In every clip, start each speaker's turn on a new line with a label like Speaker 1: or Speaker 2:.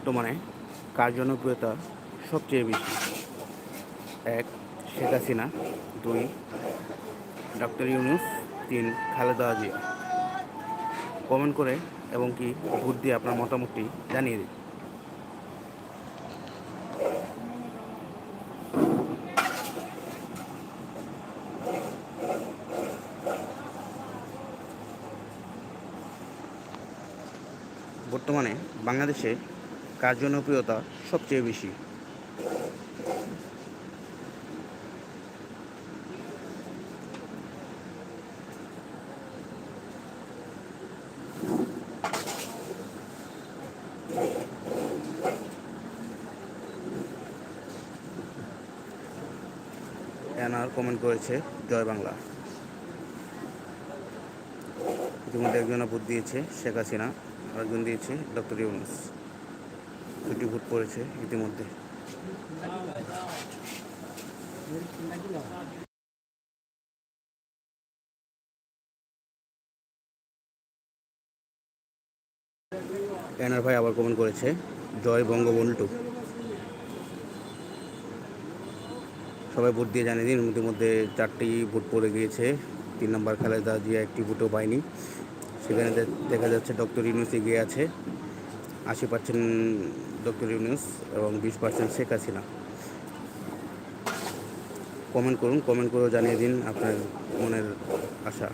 Speaker 1: বর্তমানে কার জনপ্রিয়তা সবচেয়ে বেশি। এক, শেখ হাসিনা। দুই ডক্টর ইউনুস। তিন, খালেদা জিয়া। কমেন্ট করে এবং কি ভোট দিয়ে আপনার মতামতটি জানিয়ে দিন। বর্তমানে বাংলাদেশে কার জনপ্রিয়তা সবচেয়ে বেশি। এনার কমেন্ট করেছে, জয় বাংলা। ইতিমধ্যে একজনে ভোট দিয়েছে শেখ হাসিনা, আরেকজন দিয়েছে ডক্টর ইউনুস। দুটি ভোট পড়েছে ইতিমধ্যে। এনার ভাই আবার কমেন্ট করেছে। জয় বঙ্গবন্ধু। সবাই ভোট দিয়ে জানিয়ে দিন, ইতিমধ্যে চারটি ভোট পড়ে গিয়েছে। তিন নম্বর খালেদা জিয়া একটি ভোটও পায়নি। সেখানে দেখা যাচ্ছে ডক্টর ইউনুস এগিয়ে আছে। আশি পার্সেন্ট ডক্টর ইউনুস এবং বিশ পার্সেন্ট শেখ হাসিনা। কমেন্ট করুন, কমেন্ট করেও জানিয়ে দিন আপনার মনের আশা।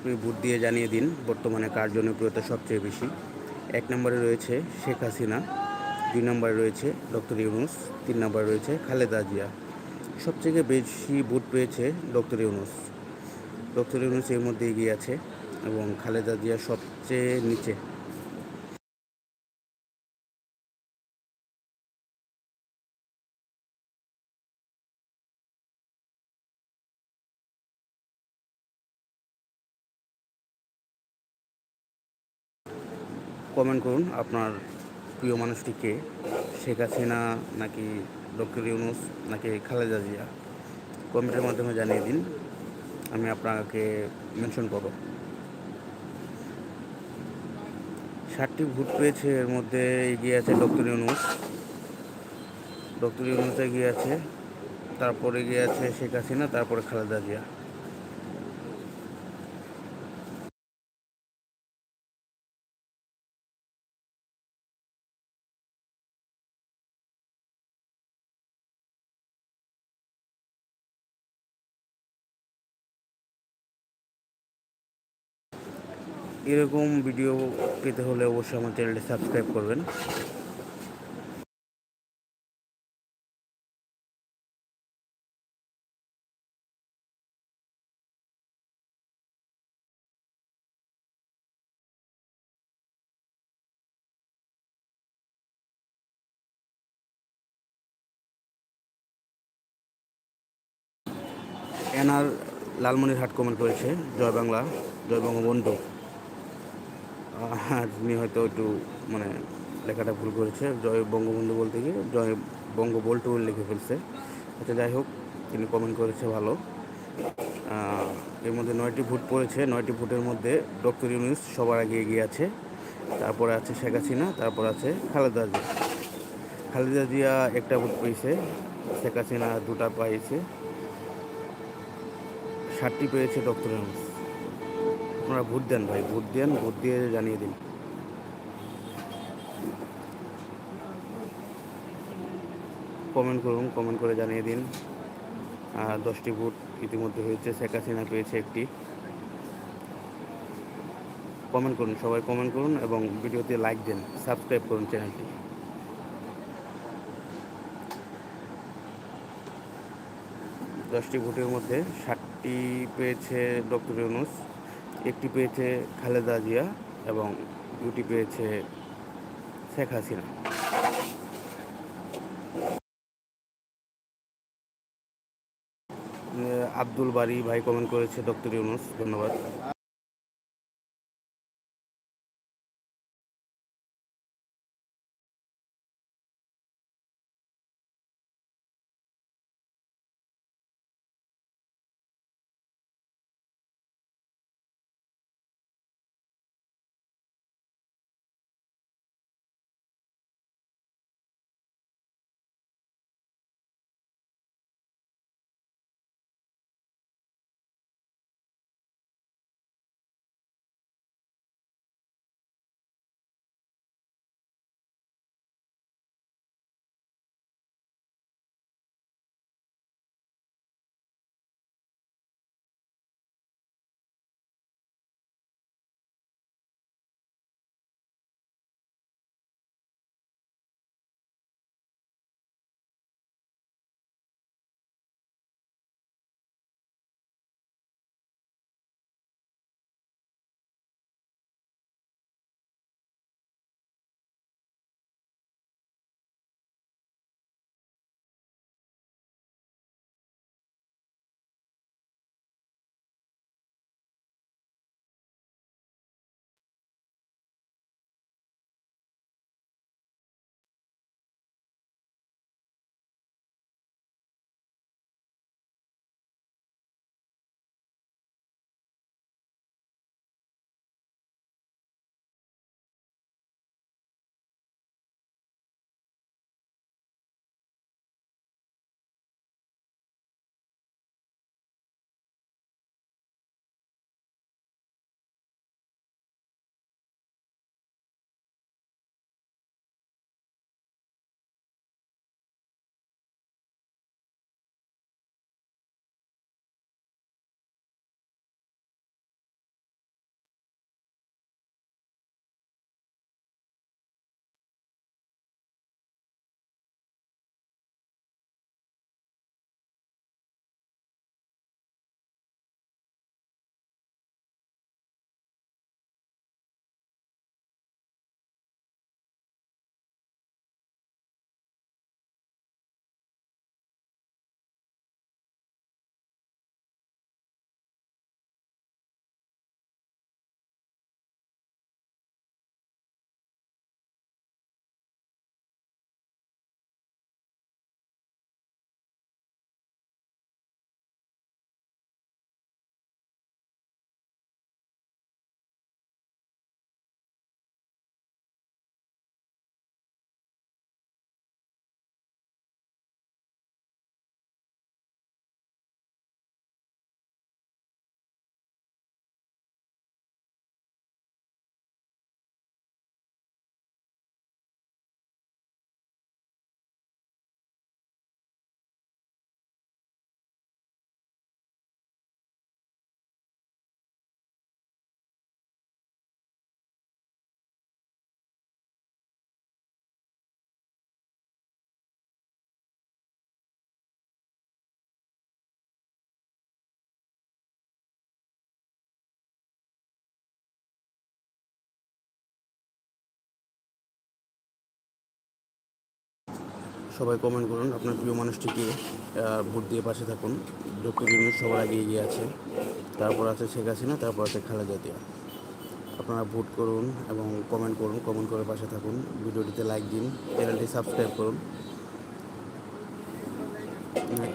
Speaker 1: আপনি ভোট দিয়ে জানিয়ে দিন বর্তমানে কার জনপ্রিয়তা সবচেয়ে বেশি। এক নম্বরে রয়েছে শেখ হাসিনা, দুই নম্বরে রয়েছে ডক্টর ইউনুস, তিন নম্বরে রয়েছে খালেদা জিয়া। সবথেকে বেশি ভোট পেয়েছে ডক্টর ইউনুস। ডক্টর ইউনুস এর মধ্যে এগিয়ে আছে এবং খালেদা জিয়া সবচেয়ে নিচে। কমেন্ট করুন আপনার প্রিয় মানুষটিকে শেখ হাসিনা নাকি ডক্টর ইউনুস নাকি খালেদা জিয়া? কমেন্টের মাধ্যমে জানিয়ে দিন। আমি আপনাকে মেনশন করব। ষাটটি ভোট পেয়েছে, এর মধ্যে এগিয়ে আছে ডক্টর ইউনুস। ডক্টর ইউনুস এগিয়ে আছে, তারপরে এগিয়ে আছে শেখ হাসিনা, তারপরে খালেদা জিয়া। এরকম ভিডিও পেতে হলে অবশ্যই আমার চ্যানেলটি সাবস্ক্রাইব করবেন। এনার লালমনিরহাট কমেন্ট করেছে, জয় বাংলা, জয় বঙ্গবন্ধু। আর উনি হয়তো একটু মানে লেখাটা ভুল করেছে। জয় বঙ্গবন্ধু বলতে গিয়ে, জয় বঙ্গবল্টু বলে লিখে ফেলছে। আচ্ছা যাই হোক, তিনি কমেন্ট করেছে ভালো। এর মধ্যে নয়টি ভোট পড়েছে। নয়টি ভোটের মধ্যে ডক্টর ইউনুস সবার আগে এগিয়ে আছে। তারপরে আছে শেখ হাসিনা, তারপর আছে খালেদা জিয়া। খালেদা জিয়া একটা ভোট পেয়েছে, শেখ হাসিনা দুটা পাইছে। ষাটটি পেয়েছে ডক্টর ইউনুস। আপনারা ভোট দেন ভাই, ভোট দেন, ভোট দিয়ে জানিয়ে দিন। কমেন্ট করুন, কমেন্ট করে জানিয়ে দিন। আর দশটি ভোট ইতিমধ্যে হয়েছে, শেখ হাসিনা পেয়েছে একটি। কমেন্ট করুন, সবাই কমেন্ট করুন এবং ভিডিওতে লাইক দেন, সাবস্ক্রাইব করুন চ্যানেলটি। দশটি ভোটের মধ্যে ষাটটি পেয়েছে ডক্টর ইউনুস। একটি পেয়েছে খালেদা জিয়া এবং দুটি পেয়েছে শেখ হাসিনা। আব্দুল বাড়ি ভাই কমেন্ট করেছে ডক্টর ইউনুস, ধন্যবাদ। সবাই কমেন্ট করুন। আপনার প্রিয় মানুষটিকে ভোট দিয়ে পাশে থাকুন। ডক্টর ইউনুস সবার আগে এগিয়ে আছে। তারপর আছে শেখ হাসিনা, তারপর আছে খালেদা জিয়া। আপনারা ভোট করুন এবং কমেন্ট করুন কমেন্ট করে পাশে থাকুন। ভিডিওটিতে লাইক দিন চ্যানেলটি সাবস্ক্রাইব করুন।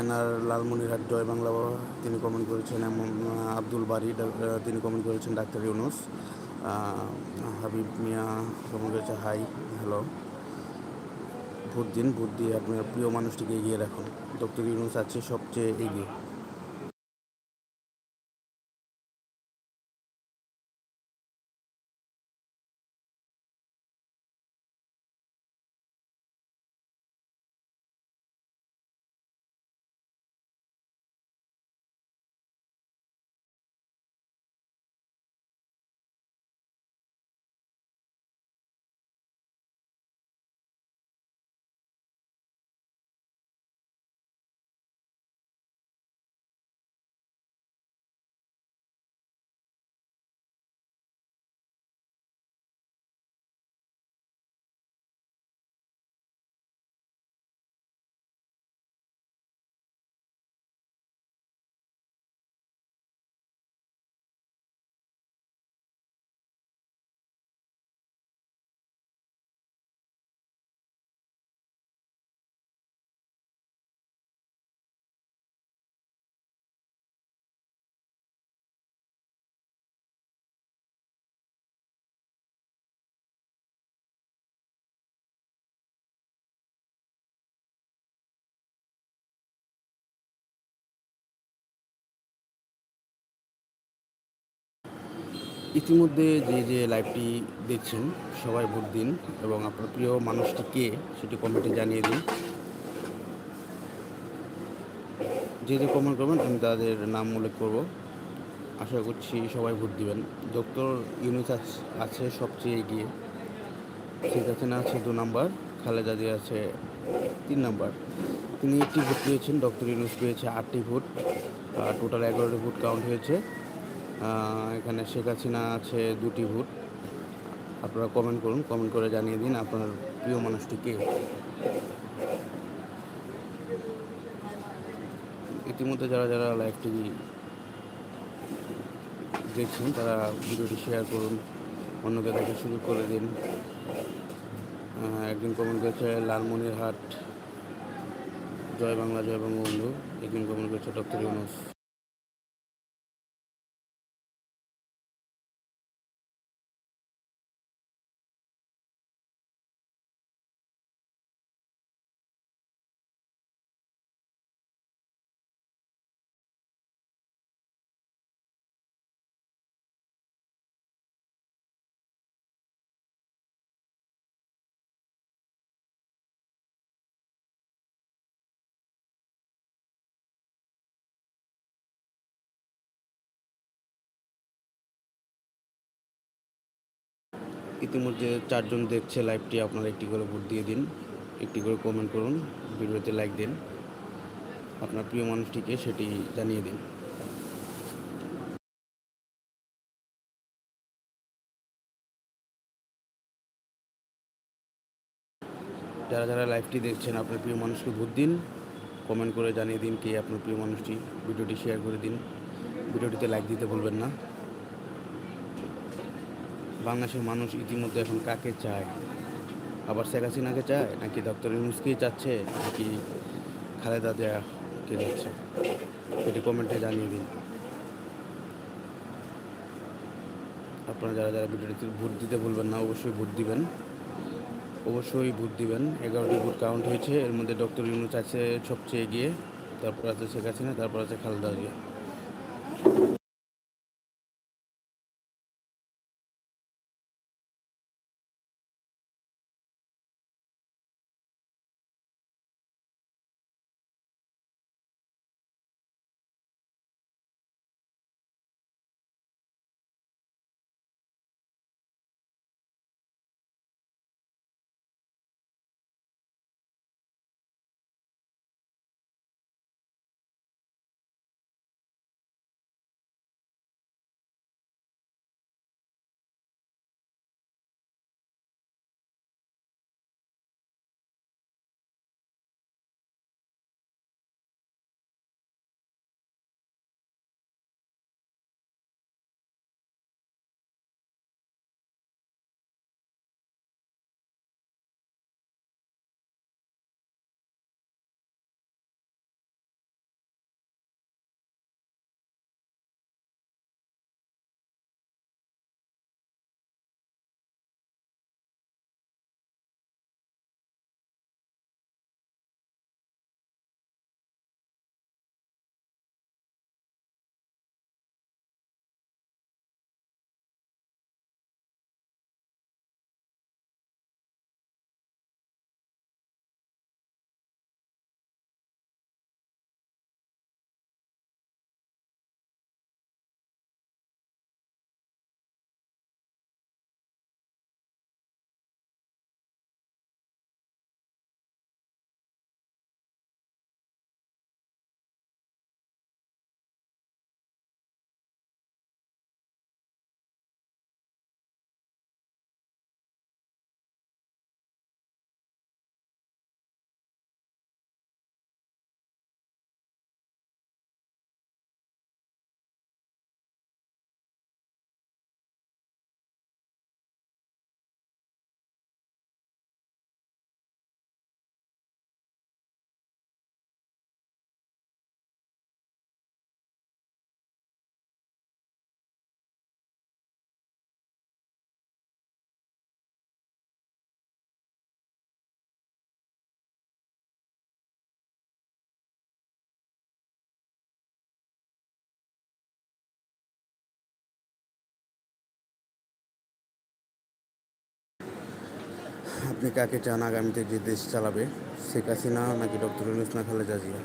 Speaker 1: এনআর লালমনিরহাট জয় বাংলা বাবা তিনি কমেন্ট করেছেন এমন আব্দুল বারি তিনি কমেন্ট করেছেন ডাক্তার ইউনুস। হাবিব মিয়া করেছে হাই হ্যালো ভোট দিন ভোট দিয়ে আপনার প্রিয় মানুষটিকে এগিয়ে রাখুন। ডক্টর ইউনুস আছে সবচেয়ে এগিয়ে। ইতিমধ্যে যে যে লাইভটি দেখছেন, সবাই ভোট দিন এবং আপনার প্রিয় মানুষটি কে সেটি কমেন্টে জানিয়ে দিন। যে যে কমেন্ট করবেন, আমি তাদের নাম উল্লেখ করব। আশা করছি সবাই ভোট দিবেন। ডক্টর ইউনুস আছে সবচেয়ে এগিয়ে। শেখ হাসিনা আছে দু নাম্বার, খালেদা জিয়া আছে তিন নাম্বার। তিনি একটি ভোট পেয়েছেন, ডক্টর ইউনুস পেয়েছে আটটি ভোট। টোটাল এগারোটি ভোট কাউন্ট হয়েছে। এখানে শেখ হাসিনা আছে দুটি ভোট। আপনারা কমেন্ট করুন কমেন্ট করে জানিয়ে দিন আপনার প্রিয় মানুষটি কে। ইতিমধ্যে যারা যারা লাইভটি দেখছেন, তারা ভিডিওটি শেয়ার করুন অন্যকে দেখে সুযোগ করে দিন। একদিন কমেন্ট করেছে, লালমনিরহাট। জয় বাংলা, জয় বঙ্গবন্ধু। একদিন কমেন্ট করেছে, ডক্টর ইউনুস। ইতিমধ্যে চারজন দেখছে লাইভটি আপনারা একটি করে ভোট দিয়ে দিন, একটি করে কমেন্ট করুন, ভিডিওতে লাইক দিন, আপনার প্রিয় মানুষটিকে সেটি জানিয়ে দিন। যারা যারা লাইভটি দেখছেন, আপনার প্রিয় মানুষকে ভোট দিন কমেন্ট করে জানিয়ে দিন কে আপনার প্রিয় মানুষটি, ভিডিওটি শেয়ার করে দিন। ভিডিওটিতে লাইক দিতে ভুলবেন না। বাংলাদেশের মানুষ ইতিমধ্যে এখন কাকে চায়? আবার শেখ হাসিনাকে চায়? নাকি ডক্টর ইউনুসকেই চাচ্ছে? নাকি খালেদা জিয়াকে যাচ্ছে সেটি কমেন্টে জানিয়ে দিন। আপনারা যারা যারা ভিডিওটিতে ভোট দিতে ভুলবেন না, অবশ্যই ভোট দিবেন। অবশ্যই ভোট দিবেন। এগারোটি ভোট কাউন্ট হয়েছে। এর মধ্যে ডক্টর ইউনুস আছে সবচেয়ে এগিয়ে, তারপর আছে শেখ হাসিনা, তারপর আছে খালেদা জিয়া। আপনি কাকে চান আগামীতে যে দেশ চালাবে, শেখ হাসিনা নাকি ডক্টর ইউনুস না খালেদা জিয়া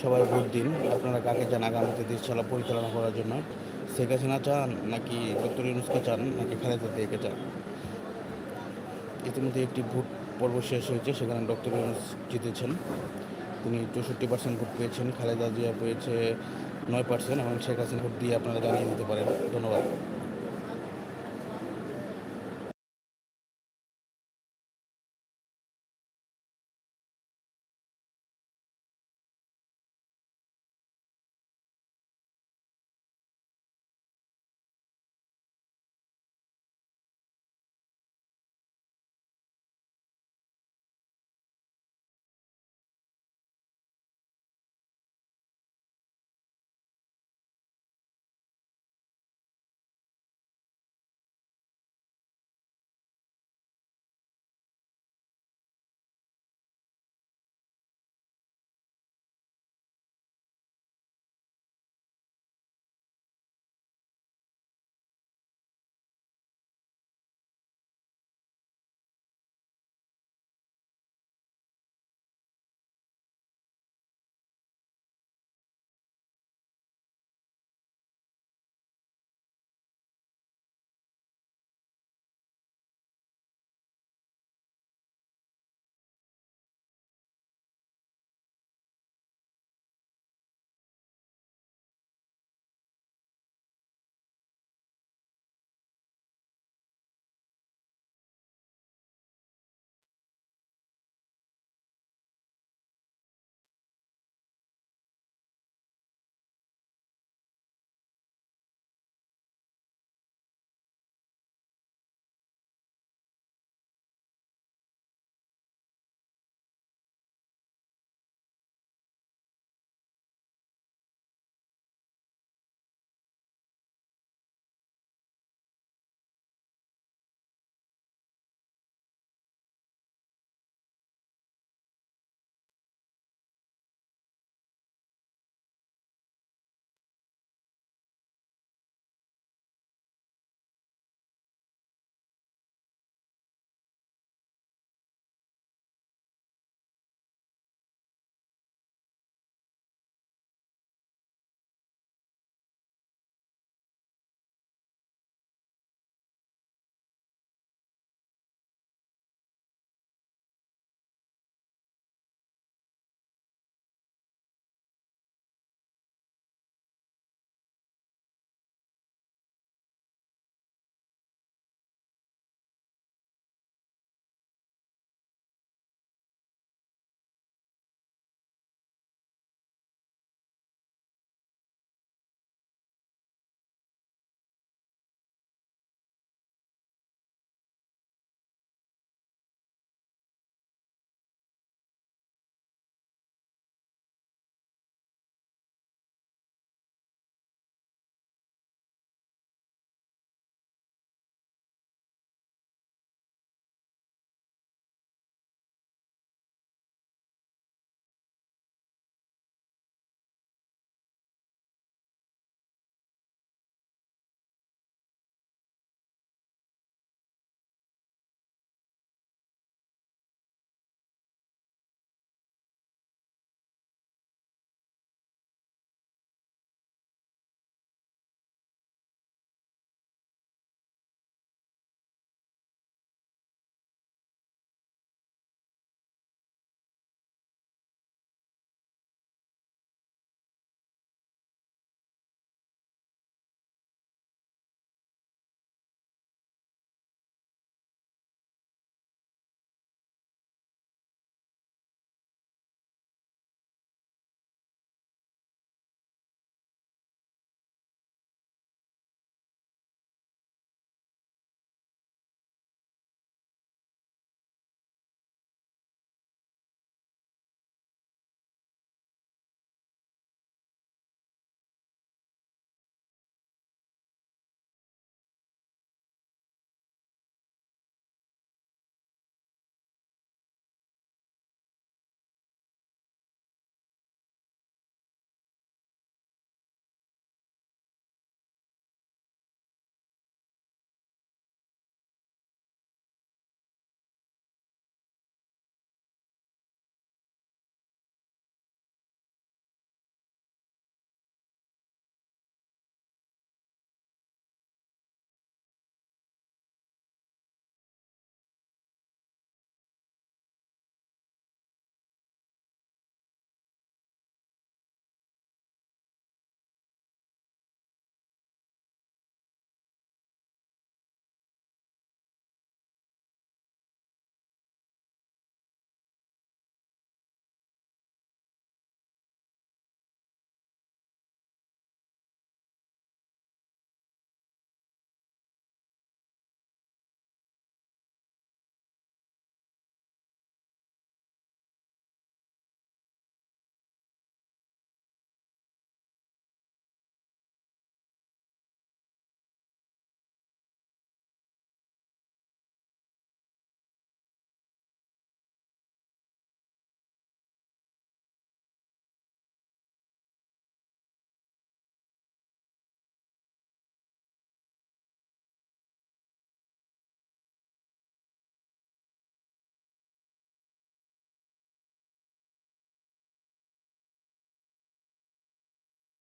Speaker 1: সবাই ভোট দিন। আপনারা কাকে চান আগামীতে দেশ চলা পরিচালনা করার জন্য? শেখ হাসিনা চান নাকি ডক্টর ইউনুসকে চান নাকি খালেদা জিয়াকে চান? ইতিমধ্যে একটি ভোট পর্ব শেষ হয়েছে, সেখানে ডক্টর ইউনুস জিতেছেন। তিনি চৌষট্টি পার্সেন্ট ভোট পেয়েছেন, খালেদা জিয়া পেয়েছে নয় পার্সেন্ট এবং শেখ হাসিনা ভোট দিয়ে আপনারা জানিয়ে দিতে পারেন। ধন্যবাদ।